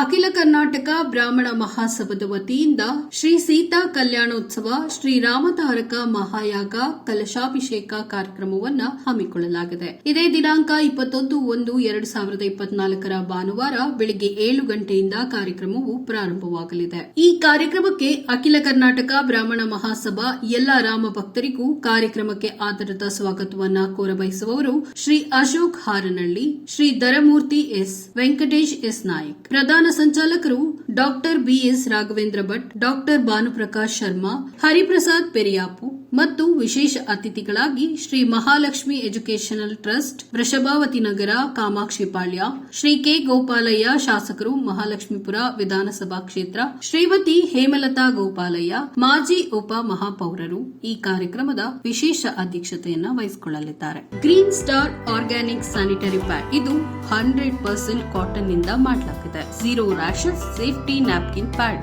ಅಖಿಲ ಕರ್ನಾಟಕ ಬ್ರಾಹ್ಮಣ ಮಹಾಸಭದ ವತಿಯಿಂದ ಶ್ರೀ ಸೀತಾ ಕಲ್ಯಾಣೋತ್ಸವ ಶ್ರೀ ರಾಮತಾರಕ ಮಹಾಯಾಗ ಕಲಶಾಭಿಷೇಕ ಕಾರ್ಯಕ್ರಮವನ್ನ ಹಮ್ಮಿಕೊಳ್ಳಲಾಗಿದೆ. ಇದೇ ದಿನಾಂಕ ಇಪ್ಪತ್ತೊಂದು ಒಂದು ಎರಡು ಸಾವಿರದ ಇಪ್ಪತ್ನಾಲ್ಕರ ಭಾನುವಾರ ಬೆಳಗ್ಗೆ ಏಳು ಗಂಟೆಯಿಂದ ಕಾರ್ಯಕ್ರಮವು ಪ್ರಾರಂಭವಾಗಲಿದೆ. ಈ ಕಾರ್ಯಕ್ರಮಕ್ಕೆ ಅಖಿಲ ಕರ್ನಾಟಕ ಬ್ರಾಹ್ಮಣ ಮಹಾಸಭಾ ಎಲ್ಲಾ ರಾಮ ಭಕ್ತರಿಗೂ ಕಾರ್ಯಕ್ರಮಕ್ಕೆ ಆಧಾರದ ಸ್ವಾಗತವನ್ನ ಕೋರಬಯಸುವವರು ಶ್ರೀ ಅಶೋಕ್ ಹಾರನಹಳ್ಳಿ, ಶ್ರೀ ದರಮೂರ್ತಿ ಎಸ್ ವೆಂಕಟೇಶ್ ಎಸ್ ನಾಯಕ್, ಪ್ರಧಾನ ಸಂಚಾಲಕರು doctor BS Raghavendra Bhat doctor Bhanuprakash Sharma Hariprasad Periyapu ಮತ್ತು ವಿಶೇಷ ಅತಿಥಿಗಳಾಗಿ Shri Mahalakshmi educational trust, Vrishabhavathi Nagar Kamakshipalya Shri K Gopalaiah ಶಾಸಕರು, ಮಹಾಲಕ್ಷ್ಮೀಪುರ ವಿಧಾನಸಭಾ ಕ್ಷೇತ್ರ, ಶ್ರೀಮತಿ ಹೇಮಲತಾ ಗೋಪಾಲಯ್ಯ, ಮಾಜಿ ಉಪ ಮಹಾಪೌರರು ಈ ಕಾರ್ಯಕ್ರಮದ ವಿಶೇಷ ಅಧ್ಯಕ್ಷತೆಯನ್ನು ವಹಿಸಿಕೊಳ್ಳಲಿದ್ದಾರೆ. Green star organic sanitary pad. ಇದು ಹಂಡ್ರೆಡ್ ಪರ್ಸೆಂಟ್ ಕಾಟನ್ನಿಂದ ಮಾಡಲಾಗಿದೆ. Zero rashes safety napkin pad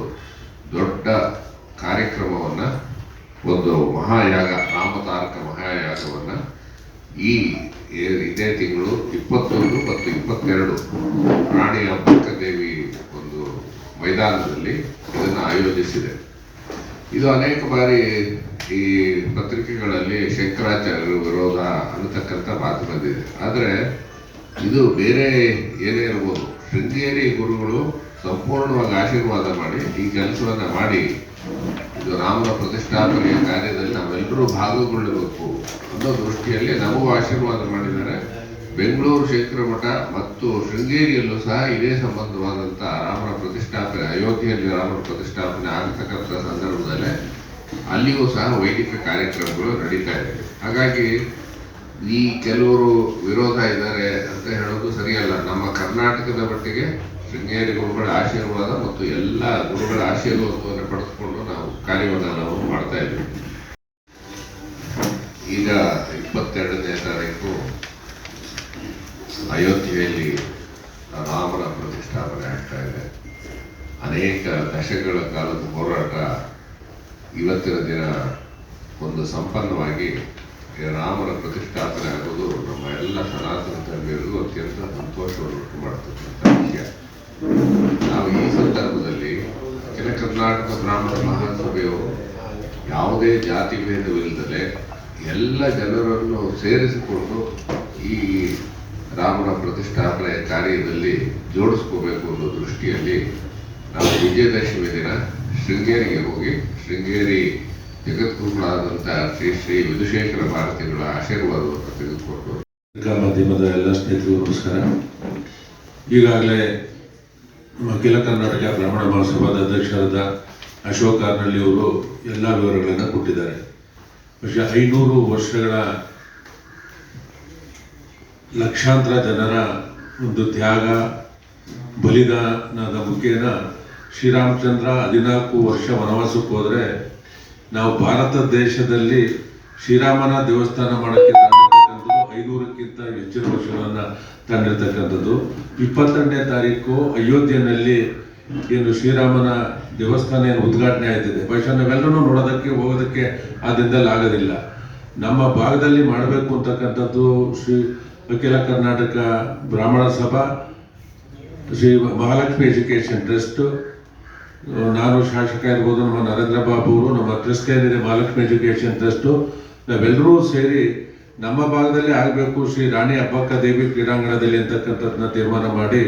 ದೊಡ್ಡ ಕಾರ್ಯಕ್ರಮವನ್ನು, ಒಂದು ಮಹಾಯಾಗ, ರಾಮತಾರಕ ಮಹಾಯಾಗವನ್ನು ಈ ಇದೇ ತಿಂಗಳು ಇಪ್ಪತ್ತೊಂದು ಮತ್ತು ಇಪ್ಪತ್ತೆರಡು ರಾಣಿ ದೇವಿ ಒಂದು ಮೈದಾನದಲ್ಲಿ ಇದನ್ನು ಆಯೋಜಿಸಿದೆ. ಇದು ಅನೇಕ ಬಾರಿ ಈ ಪತ್ರಿಕೆಗಳಲ್ಲಿ ಶಂಕರಾಚಾರ್ಯರು ವಿರೋಧ ಅನ್ನತಕ್ಕಂಥ ಮಾತು ಬಂದಿದೆ. ಆದರೆ ಇದು ಬೇರೆ ಏನೇ ಇರ್ಬೋದು, ಶೃಂಗೇರಿ ಗುರುಗಳು ಸಂಪೂರ್ಣವಾಗಿ ಆಶೀರ್ವಾದ ಮಾಡಿ, ಈ ಕೆಲಸವನ್ನ ಮಾಡಿ, ಇದು ರಾಮನ ಪ್ರತಿಷ್ಠಾಪನೆಯ ಕಾರ್ಯದಲ್ಲಿ ನಾವೆಲ್ಲರೂ ಭಾಗಗೊಳ್ಳಬೇಕು ಅನ್ನೋ ದೃಷ್ಟಿಯಲ್ಲಿ ನಮಗೂ ಆಶೀರ್ವಾದ ಮಾಡಿದ್ದಾರೆ. ಬೆಂಗಳೂರು ಕ್ಷೇತ್ರ ಮಠ ಮತ್ತು ಶೃಂಗೇರಿಯಲ್ಲೂ ಸಹ ಇದೇ ಸಂಬಂಧವಾದಂಥ ರಾಮನ ಪ್ರತಿಷ್ಠಾಪನೆ, ಅಯೋಧ್ಯೆಯಲ್ಲಿ ರಾಮನ ಪ್ರತಿಷ್ಠಾಪನೆ ಆಗತಕ್ಕಂಥ ಸಂದರ್ಭದಲ್ಲೇ ಅಲ್ಲಿಯೂ ಸಹ ವೈದಿಕ ಕಾರ್ಯಕ್ರಮಗಳು ನಡೀತಾ ಇದೆ. ಹಾಗಾಗಿ ಈ ಕೆಲವರು ವಿರೋಧ ಇದ್ದಾರೆ ಅಂತ ಹೇಳೋದು ಸರಿಯಲ್ಲ. ನಮ್ಮ ಕರ್ನಾಟಕದ ಮಟ್ಟಿಗೆ ಶೃಂಗೇರಿ ಗುರುಗಳ ಆಶೀರ್ವಾದ ಮತ್ತು ಎಲ್ಲ ಗುರುಗಳ ಆಶೀರ್ವಾದವನ್ನು ಪಡೆದುಕೊಂಡು ನಾವು ಕಾರ್ಯವನ್ನು ನಾವು ಮಾಡ್ತಾ ಇದ್ದೀವಿ. ಈಗ ಇಪ್ಪತ್ತೆರಡನೇ ತಾರೀಕು ಅಯೋಧ್ಯೆಯಲ್ಲಿ ರಾಮನ ಪ್ರತಿಷ್ಠಾಪನೆ ಆಗ್ತಾ ಇದೆ. ಅನೇಕ ದಶಕಗಳ ಕಾಲದ ಹೋರಾಟ ಇವತ್ತಿನ ದಿನ ಒಂದು ಸಂಪನ್ನವಾಗಿ ರಾಮನ ಪ್ರತಿಷ್ಠಾಪನೆ ಆಗೋದು ನಮ್ಮ ಎಲ್ಲ ಸನಾತನ ಧರ್ಮೀಯರಿಗೂ ಅತ್ಯಂತ ಸಂತೋಷವನ್ನು ಉಂಟು ಮಾಡತಕ್ಕಂಥ ವಿಷಯ. ನಾವು ಈ ಸಂದರ್ಭದಲ್ಲಿ ಅಖಿಲ ಕರ್ನಾಟಕ ಬ್ರಾಹ್ಮಣ ಮಹಾಸಭೆಯು ಯಾವುದೇ ಜಾತಿ ಭೇದವಿಲ್ಲದೆ ಎಲ್ಲ ಜನರನ್ನು ಸೇರಿಸಿಕೊಂಡು ಈ ರಾಮನ ಪ್ರತಿಷ್ಠಾಪನೆಯ ಕಾರ್ಯದಲ್ಲಿ ಜೋಡಿಸ್ಕೋಬೇಕು ಅನ್ನೋ ದೃಷ್ಟಿಯಲ್ಲಿ ನಾವು ವಿಜಯದಶಮಿ ದಿನ ಶೃಂಗೇರಿಗೆ ಹೋಗಿ ಶೃಂಗೇರಿ ಜಗದ್ಗುರುಗಳಾದಂಥ ಶ್ರೀ ಶ್ರೀ ವಿಧುಶೇಖರ ಭಾರತಿಗಳ ಆಶೀರ್ವಾದವನ್ನು ತೆಗೆದುಕೊಂಡು. ಮಾಧ್ಯಮದ ಎಲ್ಲ ಸ್ನೇಹಿತರಿಗೂ ಈಗಾಗಲೇ ಅಖಿಲ ಕರ್ನಾಟಕ ಬ್ರಾಹ್ಮಣ ಮಹಾಸಭಾದ ಅಧ್ಯಕ್ಷರಾದ ಅಶೋಕ್ ಅವರು ಎಲ್ಲ ವಿವರಗಳನ್ನು ಕೊಟ್ಟಿದ್ದಾರೆ. ಬಹುಶಃ ಐನೂರು ವರ್ಷಗಳ ಲಕ್ಷಾಂತರ ಜನರ ಒಂದು ತ್ಯಾಗ, ಬಲಿದಾನದ ಮುಖೇನ ಶ್ರೀರಾಮಚಂದ್ರ ಹದಿನಾಲ್ಕು ವರ್ಷ ವನವಾಸಕ್ಕೆ ಹೋದರೆ ನಾವು ಭಾರತ ದೇಶದಲ್ಲಿ ಶ್ರೀರಾಮನ ದೇವಸ್ಥಾನ ಮಾಡೋಕ್ಕೆ ಐನೂರಕ್ಕಿಂತ ಹೆಚ್ಚಿನ ವರ್ಷಗಳನ್ನು ತಂದಿರ್ತಕ್ಕಂಥದ್ದು. ಇಪ್ಪತ್ತೆರಡನೇ ತಾರೀಕು ಅಯೋಧ್ಯೆಯಲ್ಲಿ ಏನು ಶ್ರೀರಾಮನ ದೇವಸ್ಥಾನ ಏನು ಉದ್ಘಾಟನೆ ಆಯ್ತಿದೆ. ಬಹುಶಃ ನಾವೆಲ್ಲರೂ ನೋಡೋದಕ್ಕೆ, ಹೋಗೋದಕ್ಕೆ ಆ ದಿನದಲ್ಲಿ ಆಗೋದಿಲ್ಲ. ನಮ್ಮ ಭಾಗದಲ್ಲಿ ಮಾಡಬೇಕು ಅಂತಕ್ಕಂಥದ್ದು ಶ್ರೀ ಅಖಿಲ ಕರ್ನಾಟಕ ಬ್ರಾಹ್ಮಣ ಸಭಾ, ಶ್ರೀ ಮಹಾಲಕ್ಷ್ಮಿ ಎಜುಕೇಷನ್ ಟ್ರಸ್ಟ್, ನಾನು ಶಾಸಕ ಇರ್ಬೋದು ನಮ್ಮ ನರೇಂದ್ರ ಬಾಬು ಅವರು, ನಮ್ಮ ಟ್ರಸ್ಟ್ ಏನಿದೆ ಮಹಾಲಕ್ಷ್ಮಿ ಎಜುಕೇಷನ್ ಟ್ರಸ್ಟು. ನಾವೆಲ್ಲರೂ ಸೇರಿ ನಮ್ಮ ಭಾಗದಲ್ಲಿ ಆಗಬೇಕು ಶ್ರೀ ರಾಣಿ ಅಬ್ಬಕ್ಕ ದೇವಿ ಕ್ರೀಡಾಂಗಣದಲ್ಲಿ ಅಂತಕ್ಕಂಥದ್ದನ್ನ ತೀರ್ಮಾನ ಮಾಡಿ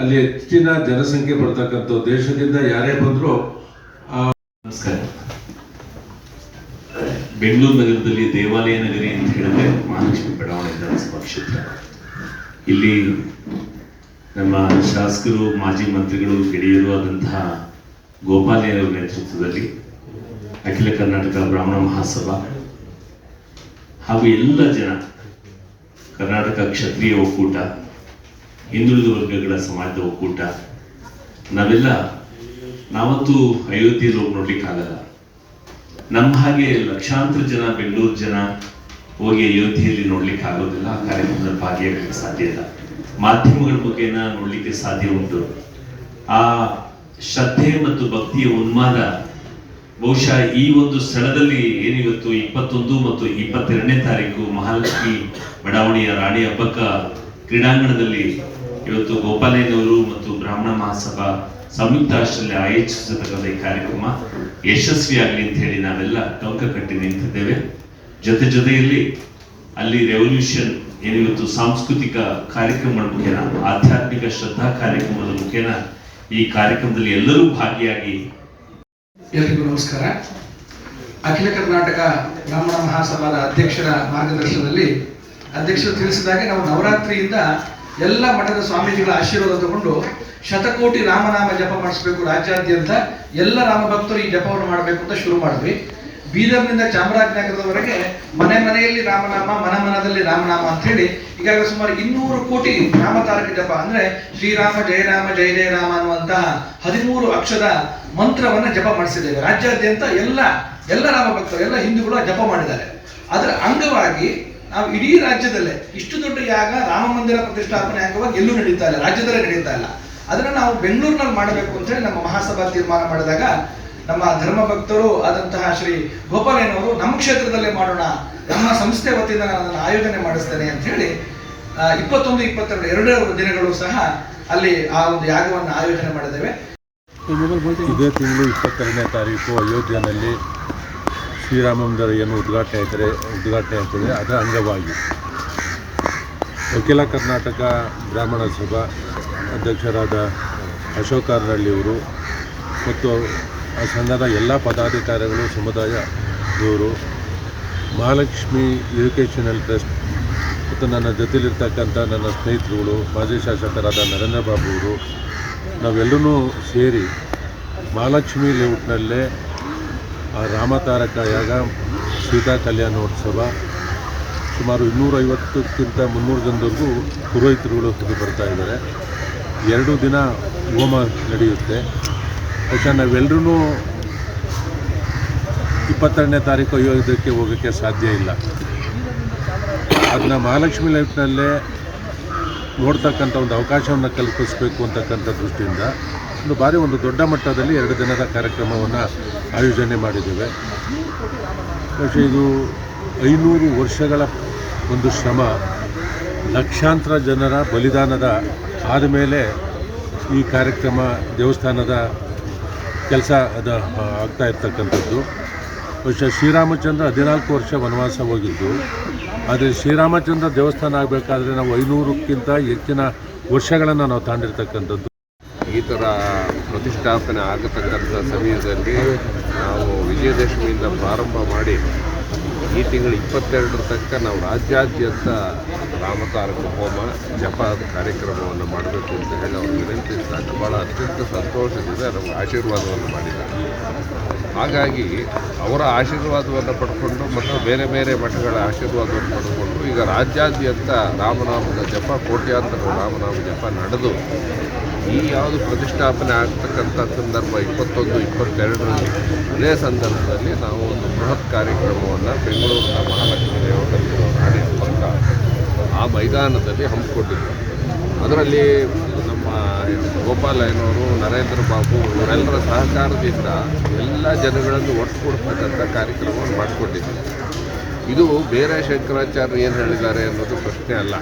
ಅಲ್ಲಿ ಹೆಚ್ಚಿನ ಜನಸಂಖ್ಯೆ ಬರ್ತಕ್ಕಂಥ ದೇಶದಿಂದ ಯಾರೇ ಬಂದರೂ ನಮಸ್ಕಾರ. ಬೆಂಗಳೂರು ನಗರದಲ್ಲಿ ದೇವಾಲಯ ನಗರಿ ಅಂತ ಹೇಳಿದ್ರೆ ಮಹಾಲಕ್ಷ್ಮಿ ಬಡಾವಣೆ ವಿಧಾನಸಭಾ ಕ್ಷೇತ್ರ. ಇಲ್ಲಿ ನಮ್ಮ ಶಾಸಕರು, ಮಾಜಿ ಮಂತ್ರಿಗಳು, ಗೆಳೆಯರು ಆದಂತಹ ಗೋಪಾಲಯ್ಯನವರ ನೇತೃತ್ವದಲ್ಲಿ ಅಖಿಲ ಕರ್ನಾಟಕ ಬ್ರಾಹ್ಮಣ ಮಹಾಸಭಾ ಹಾಗೂ ಎಲ್ಲ ಜನ ಕರ್ನಾಟಕ ಕ್ಷತ್ರಿಯ ಒಕ್ಕೂಟ, ಹಿಂದುಳಿದ ವರ್ಗಗಳ ಸಮಾಜದ ಒಕ್ಕೂಟ, ನಾವೆಲ್ಲ ನಾವತ್ತು ಅಯೋಧ್ಯೆಯಲ್ಲಿ ಹೋಗಿ ನೋಡ್ಲಿಕ್ಕಾಗಲ್ಲ ನಮ್ಮ ಹಾಗೆ ಲಕ್ಷಾಂತರ ಜನ, ಬೆಂಗಳೂರು ಜನ ಹೋಗಿ ಅಯೋಧ್ಯೆಯಲ್ಲಿ ನೋಡ್ಲಿಕ್ಕೆ ಆಗೋದಿಲ್ಲ ಆ ಕಾರ್ಯಕ್ರಮದಲ್ಲಿ ಭಾಗಿಯಾಗಲಿಕ್ಕೆ ಸಾಧ್ಯ ಇಲ್ಲ. ಮಾಧ್ಯಮಗಳ ಬಗ್ಗೆ ನೋಡ್ಲಿಕ್ಕೆ ಸಾಧ್ಯ ಉಂಟು. ಆ ಶ್ರದ್ಧೆ ಮತ್ತು ಭಕ್ತಿಯ ಉನ್ಮಾದ ಬಹುಶಃ ಈ ಒಂದು ಸ್ಥಳದಲ್ಲಿ ಏನಿವತ್ತು ಇಪ್ಪತ್ತೊಂದು ಮತ್ತು ಇಪ್ಪತ್ತೆರಡನೇ ತಾರೀಕು ಮಹಾಲಕ್ಷ್ಮಿ ಬಡಾವಣೆಯ ರಾಣಿ ಹಬ್ಬಕ್ಕ ಕ್ರೀಡಾಂಗಣದಲ್ಲಿ ಇವತ್ತು ಗೋಪಾಲಯ್ಯನವರು ಮತ್ತು ಬ್ರಾಹ್ಮಣ ಮಹಾಸಭಾ ಸಂಯುಕ್ತ ಆಶ್ರಮದಲ್ಲಿ ಆಯೋಜಿಸತಕ್ಕಂಥ ಈ ಕಾರ್ಯಕ್ರಮ ಯಶಸ್ವಿಯಾಗಲಿ ಅಂತ ಹೇಳಿ ನಾವೆಲ್ಲ ಟೊಂಕ ಕಟ್ಟಿ ನಿಂತಿದ್ದೇವೆ. ಜೊತೆ ಜೊತೆಯಲ್ಲಿ ಅಲ್ಲಿ ರೆವಲ್ಯೂಷನ್ ಏನಿವತ್ತು ಸಾಂಸ್ಕೃತಿಕ ಕಾರ್ಯಕ್ರಮಗಳ ಮುಖೇನ, ಆಧ್ಯಾತ್ಮಿಕ ಶ್ರದ್ಧಾ ಕಾರ್ಯಕ್ರಮದ ಮುಖೇನ ಈ ಕಾರ್ಯಕ್ರಮದಲ್ಲಿ ಎಲ್ಲರೂ ಭಾಗಿಯಾಗಿ ಎಲ್ರಿಗೂ ನಮಸ್ಕಾರ. ಅಖಿಲ ಕರ್ನಾಟಕ ಬ್ರಾಹ್ಮಣ ಮಹಾಸಭಾದ ಅಧ್ಯಕ್ಷರ ಮಾರ್ಗದರ್ಶನದಲ್ಲಿ ಅಧ್ಯಕ್ಷರು ತಿಳಿಸಿದಾಗೆ ನಾವು ನವರಾತ್ರಿಯಿಂದ ಎಲ್ಲ ಮಠದ ಸ್ವಾಮೀಜಿಗಳ ಆಶೀರ್ವಾದ ತಗೊಂಡು ಶತಕೋಟಿ ರಾಮನಾಮ ಜಪ ಮಾಡಿಸ್ಬೇಕು ರಾಜ್ಯಾದ್ಯಂತ ಎಲ್ಲ ರಾಮಭಕ್ತರು ಈ ಜಪವನ್ನು ಮಾಡಬೇಕು ಅಂತ ಶುರು ಮಾಡಿದ್ವಿ. ಬೀದರ್ನಿಂದ ಚಾಮರಾಜನಗರದವರೆಗೆ ಮನೆ ಮನೆಯಲ್ಲಿ ರಾಮನಾಮ, ಮನ ಮನದಲ್ಲಿ ರಾಮನಾಮ ಅಂತ ಹೇಳಿ ಈಗಾಗಲೇ ಸುಮಾರು ಇನ್ನೂರು ಕೋಟಿ ನಾಮತಾರಕ ಜಪ ಅಂದ್ರೆ ಶ್ರೀರಾಮ ಜಯರಾಮ ಜಯ ಜಯ ರಾಮ ಅನ್ನುವಂತಹ ಹದಿಮೂರು ಅಕ್ಷರ ಮಂತ್ರವನ್ನ ಜಪ ಮಾಡಿಸಿದ್ದೇವೆ. ರಾಜ್ಯಾದ್ಯಂತ ಎಲ್ಲ ಎಲ್ಲ ರಾಮ ಭಕ್ತರು, ಎಲ್ಲ ಹಿಂದೂಗಳು ಜಪ ಮಾಡಿದ್ದಾರೆ. ಅದರ ಅಂಗವಾಗಿ ನಾವು ಇಡೀ ರಾಜ್ಯದಲ್ಲೇ ಇಷ್ಟು ದೊಡ್ಡ ಯಾಗ ರಾಮ ಮಂದಿರ ಪ್ರತಿಷ್ಠಾಪನೆ ಅಂಗವಾಗಿ ಎಲ್ಲೂ ನಡೀತಾ ಇಲ್ಲ, ರಾಜ್ಯದಲ್ಲೇ ನಡೀತಾ ಇಲ್ಲ. ಅದನ್ನ ನಾವು ಬೆಂಗಳೂರಿನಲ್ಲಿ ಮಾಡಬೇಕು ಅಂತ ಹೇಳಿ ನಮ್ಮ ಮಹಾಸಭಾ ತೀರ್ಮಾನ ಮಾಡಿದಾಗ ನಮ್ಮ ಧರ್ಮ ಭಕ್ತರು ಆದಂತಹ ಶ್ರೀ ಗೋಪಾಲಯ್ಯನವರು ನಮ್ಮ ಕ್ಷೇತ್ರದಲ್ಲೇ ಮಾಡೋಣ, ನಮ್ಮ ಸಂಸ್ಥೆ ವತಿಯಿಂದ ನಾನು ಅದನ್ನು ಆಯೋಜನೆ ಮಾಡಿಸ್ತೇನೆ ಅಂತ ಹೇಳಿ ಇಪ್ಪತ್ತೊಂದು, ಇಪ್ಪತ್ತೆರಡು, ಎರಡು ದಿನಗಳು ಸಹ ಅಲ್ಲಿ ಆ ಒಂದು ಯಾಗವನ್ನು ಆಯೋಜನೆ ಮಾಡಿದ್ದೇವೆ. ಇದೇ ತಿಂಗಳು ಇಪ್ಪತ್ತೆರಡನೇ ತಾರೀಕು ಅಯೋಧ್ಯೆಯಲ್ಲಿ ಶ್ರೀರಾಮ ಮಂದಿರ ಏನು ಉದ್ಘಾಟನೆ ಆಯ್ತಾರೆ ಉದ್ಘಾಟನೆ ಆಗ್ತದೆ, ಅದರ ಅಂಗವಾಗಿ. ಅಖಿಲ ಕರ್ನಾಟಕ ಬ್ರಾಹ್ಮಣ ಸಭಾ ಅಧ್ಯಕ್ಷರಾದ ಅರಳ್ಳಿಯವರು ಮತ್ತು ಆ ಸಂಘದ ಎಲ್ಲ ಪದಾಧಿಕಾರಿಗಳು, ಸಮುದಾಯ ಇವರು ಮಹಾಲಕ್ಷ್ಮಿ ಎಜುಕೇಷನಲ್ ಟ್ರಸ್ಟ್ ಮತ್ತು ನನ್ನ ಜೊತೆಲಿರ್ತಕ್ಕಂಥ ನನ್ನ ಸ್ನೇಹಿತರುಗಳು, ಮಾಜಿ ಶಾಸಕರಾದ ನರೇಂದ್ರ ಬಾಬು ಅವರು ನಾವೆಲ್ಲರೂ ಸೇರಿ ಮಹಾಲಕ್ಷ್ಮಿ ಲೇಔಟ್ನಲ್ಲೇ ಆ ರಾಮತಾರಕ ಯಾಗ, ಸೀತಾ ಕಲ್ಯಾಣೋತ್ಸವ ಸುಮಾರು ಇನ್ನೂರೈವತ್ತಕ್ಕಿಂತ ಮುನ್ನೂರು ಜನದವರೆಗೂ ಪುರೋಹಿತರುಗಳು ಬರ್ತಾ ಇದ್ದಾರೆ. ಎರಡು ದಿನ ಹೋಮ ನಡೆಯುತ್ತೆ. ಬಹುಶಃ ನಾವೆಲ್ಲರೂ ಇಪ್ಪತ್ತೆರಡನೇ ತಾರೀಕು ಅಯೋಧ್ಯಕ್ಕೆ ಹೋಗೋಕ್ಕೆ ಸಾಧ್ಯ ಇಲ್ಲ. ಅದನ್ನ ಮಹಾಲಕ್ಷ್ಮಿ ಲೈಫ್ನಲ್ಲೇ ನೋಡ್ತಕ್ಕಂಥ ಒಂದು ಅವಕಾಶವನ್ನು ಕಲ್ಪಿಸಬೇಕು ಅಂತಕ್ಕಂಥ ದೃಷ್ಟಿಯಿಂದ ಒಂದು ಬಾರಿ ಒಂದು ದೊಡ್ಡ ಮಟ್ಟದಲ್ಲಿ ಎರಡು ದಿನದ ಕಾರ್ಯಕ್ರಮವನ್ನು ಆಯೋಜನೆ ಮಾಡಿದ್ದೇವೆ. ಬಹುಶಃ ಇದು ಐನೂರು ವರ್ಷಗಳ ಒಂದು ಶ್ರಮ ಲಕ್ಷಾಂತರ ಜನರ ಬಲಿದಾನದ ಆದಮೇಲೆ ಈ ಕಾರ್ಯಕ್ರಮ ದೇವಸ್ಥಾನದ ಕೆಲಸ ಅದು ಆಗ್ತಾ ಇರ್ತಕ್ಕಂಥದ್ದು. ಬಹುಶಃ ಶ್ರೀರಾಮಚಂದ್ರ ಹದಿನಾಲ್ಕು ವರ್ಷ ವನವಾಸ ಹೋಗಿದ್ದು. ಆದರೆ ಶ್ರೀರಾಮಚಂದ್ರ ದೇವಸ್ಥಾನ ಆಗಬೇಕಾದ್ರೆ ನಾವು ಐನೂರಕ್ಕಿಂತ ಹೆಚ್ಚಿನ ವರ್ಷಗಳನ್ನು ನಾವು ತಾಂಡಿರ್ತಕ್ಕಂಥದ್ದು. ಈ ಥರ ಪ್ರತಿಷ್ಠಾಪನೆ ಆಗತಕ್ಕಂಥ ಸಮಯದಲ್ಲಿ ನಾವು ವಿಜಯದಶಮಿಯಿಂದ ಪ್ರಾರಂಭ ಮಾಡಿ ಈ ತಿಂಗಳು ಇಪ್ಪತ್ತೆರಡರ ತನಕ ನಾವು ರಾಜ್ಯಾದ್ಯಂತ ರಾಮತಾರಕ ಹೋಮ ಜಪದ ಕಾರ್ಯಕ್ರಮವನ್ನು ಮಾಡಬೇಕು ಅಂತ ಹೇಳಿ ಅವರು ವಿನಂತಿಸಿದಾಗ ಭಾಳ ಅತ್ಯಂತ ಸಂತೋಷದಿಂದ ನಮಗೆ ಆಶೀರ್ವಾದವನ್ನು ಮಾಡಿದ್ದಾರೆ. ಹಾಗಾಗಿ ಅವರ ಆಶೀರ್ವಾದವನ್ನು ಪಡ್ಕೊಂಡು ಮತ್ತು ಬೇರೆ ಬೇರೆ ಮಠಗಳ ಆಶೀರ್ವಾದವನ್ನು ಪಡ್ಕೊಂಡು ಈಗ ರಾಜ್ಯಾದ್ಯಂತ ರಾಮನಾಮದ ಜಪ, ಕೋಟ್ಯಾಂತರ ರಾಮನಾಮ ಜಪ ನಡೆದು ಈ ಯಾವುದು ಪ್ರತಿಷ್ಠಾಪನೆ ಆಗ್ತಕ್ಕಂಥ ಸಂದರ್ಭ ಇಪ್ಪತ್ತೊಂದು, ಇಪ್ಪತ್ತೆರಡರಲ್ಲಿ ಅದೇ ಸಂದರ್ಭದಲ್ಲಿ ನಾವು ಒಂದು ಬೃಹತ್ ಕಾರ್ಯಕ್ರಮವನ್ನು ಬೆಂಗಳೂರಿನ ಮಹಾಲಕ್ಷ್ಮಿ ದೇವರಲ್ಲಿ ಆ ಮೈದಾನದಲ್ಲಿ ಹಮ್ಮಿಕೊಂಡಿದ್ದರು ಅದರಲ್ಲಿ ನಮ್ಮ ಗೋಪಾಲಯ್ಯನವರು, ನರೇಂದ್ರ ಬಾಬು ಇವರೆಲ್ಲರ ಸಹಕಾರದಿಂದ ಎಲ್ಲ ಜನಗಳನ್ನು ಒಟ್ಟುಕೊಡ್ತಕ್ಕಂಥ ಕಾರ್ಯಕ್ರಮವನ್ನು ಮಾಡಿಕೊಂಡಿದ್ದಾರೆ ಇದು ಬೇರೆ ಶಂಕರಾಚಾರ್ಯ ಏನು ಹೇಳಿದ್ದಾರೆ ಅನ್ನೋದು ಪ್ರಶ್ನೆ ಅಲ್ಲ.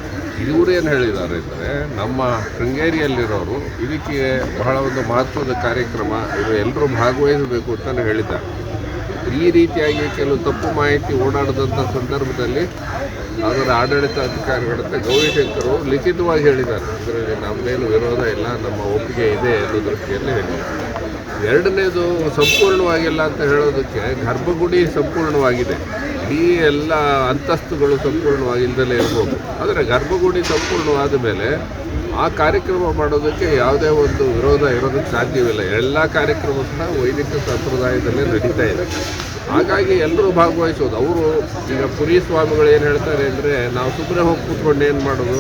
ಇವರು ಏನು ಹೇಳಿದ್ದಾರೆ ಅಂದರೆ, ನಮ್ಮ ಶೃಂಗೇರಿಯಲ್ಲಿರೋರು ಇದಕ್ಕೆ ಬಹಳ ಒಂದು ಮಹತ್ವದ ಕಾರ್ಯಕ್ರಮ, ಇದು ಎಲ್ಲರೂ ಭಾಗವಹಿಸಬೇಕು ಅಂತಲೇ ಹೇಳಿದ್ದಾರೆ. ಈ ರೀತಿಯಾಗಿ ಕೆಲವು ತಪ್ಪು ಮಾಹಿತಿ ಓಡಾಡಿದಂಥ ಸಂದರ್ಭದಲ್ಲಿ ಅದರ ಆಡಳಿತಾಧಿಕಾರಿಗಳ ಹತ್ರ ಗೌರಿಶಂಕರು ಲಿಖಿತವಾಗಿ ಹೇಳಿದ್ದಾರೆ. ಅದರಲ್ಲಿ ನಮ್ಮದೇನು ವಿರೋಧ ಇಲ್ಲ, ನಮ್ಮ ಒಪ್ಪಿಗೆ ಇದೆ ಅನ್ನೋ ದೃಷ್ಟಿಯಲ್ಲಿ ಹೇಳಿದ್ದಾರೆ. ಎರಡನೇದು ಸಂಪೂರ್ಣವಾಗಿಲ್ಲ ಅಂತ ಹೇಳೋದಕ್ಕೆ ಗರ್ಭಗುಡಿ ಸಂಪೂರ್ಣವಾಗಿದೆ. ಈ ಎಲ್ಲ ಅಂತಸ್ತುಗಳು ಸಂಪೂರ್ಣವಾಗಿಲ್ಲದಲೇ ಇರ್ಬೋದು. ಆದರೆ ಗರ್ಭಗುಡಿ ಸಂಪೂರ್ಣವಾದ ಮೇಲೆ ಆ ಕಾರ್ಯಕ್ರಮ ಮಾಡೋದಕ್ಕೆ ಯಾವುದೇ ಒಂದು ವಿರೋಧ ಇರೋದಕ್ಕೆ ಸಾಧ್ಯವಿಲ್ಲ. ಎಲ್ಲ ಕಾರ್ಯಕ್ರಮ ಸಹ ವೈದಿಕ ಸಂಪ್ರದಾಯದಲ್ಲೇ ನಡೀತಾ ಇದೆ. ಹಾಗಾಗಿ ಎಲ್ಲರೂ ಭಾಗವಹಿಸೋದು. ಅವರು ಈಗ ಪುರಿ ಸ್ವಾಮಿಗಳು ಏನು ಹೇಳ್ತಾರೆ ಅಂದರೆ, ನಾವು ಸುಮ್ಮನೆ ಹೋಗಿ ಕೂತ್ಕೊಂಡು ಏನು ಮಾಡೋದು?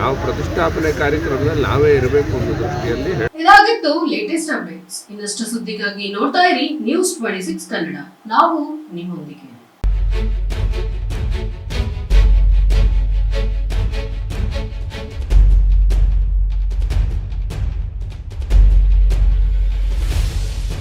ನಾವು ಪ್ರತಿಷ್ಠಾಪನೆ ಕಾರ್ಯಕ್ರಮದಲ್ಲಿ ನಾವೇ ಇರಬೇಕು ಅನ್ನೋ ದೃಷ್ಟಿಯಲ್ಲಿ ಇದಾಗಿತ್ತು ಲೇಟೆಸ್ಟ್ ಅಪ್ಡೇಟ್ಸ್ ಇನ್ನಷ್ಟು ಸುದ್ದಿಗಾಗಿ ನೋಡ್ತಾ ಇರಿ ನ್ಯೂಸ್ ಟ್ವೆಂಟಿ ಸಿಕ್ಸ್ ಕನ್ನಡ. ನಾವು ನಿಮ್ಮೊಂದಿಗೆ.